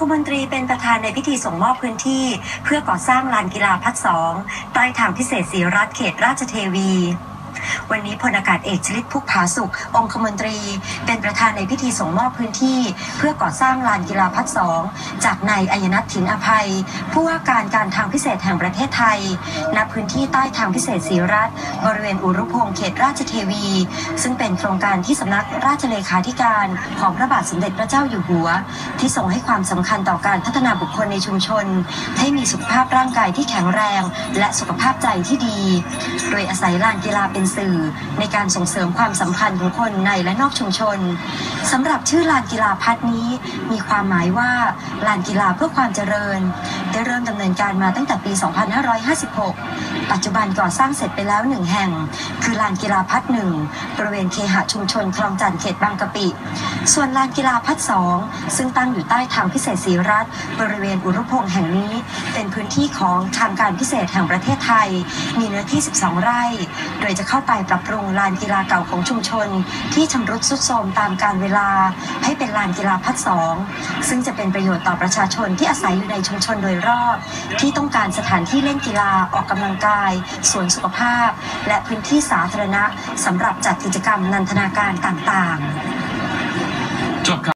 คมนตรีเป็นประธานในพิธีส่งมอบพื้นที่ เพื่อก่อสร้างลานกีฬาพัดสองใต้ทางพิเศษสีรัฐเขตราชเทวี วันนี้พลอากาศเอกชลิตพุกผาสุข องคมนตรี เป็นประธานในพิธีส่งมอบพื้นที่ เพื่อก่อสร้างลานกีฬาพัดสองจากนายอัยนัทถินอภัย ผู้ว่าการการทางพิเศษแห่งประเทศไทย ณพื้นที่ใต้ทางพิเศษศรีรัฐ บริเวณอุรุพงศ์เขตราชเทวี ซึ่งเป็นโครงการที่สำนักราชเลขาธิการของพระบาทสมเด็จพระเจ้าอยู่หัว ที่ทรงให้ความสำคัญต่อการพัฒนาบุคคลในชุมชน ให้มีสุขภาพร่างกายที่แข็งแรง และสุขภาพใจที่ดี โดยอาศัยลานกีฬาเป็นสื่อในการส่งเสริมความสัมพันธ์ของคนในและนอกชุมชนสำหรับชื่อลานกีฬาพัฒนี้ มีความหมายว่าลานกีฬาเพื่อความเจริญ ได้เริ่มดำเนินการมาตั้งแต่ปี 2556 ปัจจุบันก่อสร้างเสร็จไปแล้วหนึ่งแห่ง คือลานกีฬาพัฒหนึ่งบริเวณเคหะชุมชนคลองจันทน์เขตบางกะปิ ส่วนลานกีฬาพัฒสองซึ่งตั้งอยู่ใต้ทางพิเศษศรีรัฐ บริเวณอุรุพงษ์แห่งนี้ เป็นพื้นที่ของทางการพิเศษแห่งประเทศไทย มีเนื้อที่ 12 ไร่ โดยจะเข้าไปปรับปรุงลานกีฬาเก่าของชุมชน ที่ชำรุดทรุดโทรมตามกาลเวลา ให้เป็นลานกีฬาพัฒสองซึ่งจะเป็นประโยชน์ต่อประชาชนที่อาศัยอยู่ในชุมชนโดยรอบ ที่ต้องการสถานที่เล่นกีฬาออกกำลังกายสวนสุขภาพ และพื้นที่สาธารณะสำหรับจัดกิจกรรมนันทนาการต่างๆจบครับ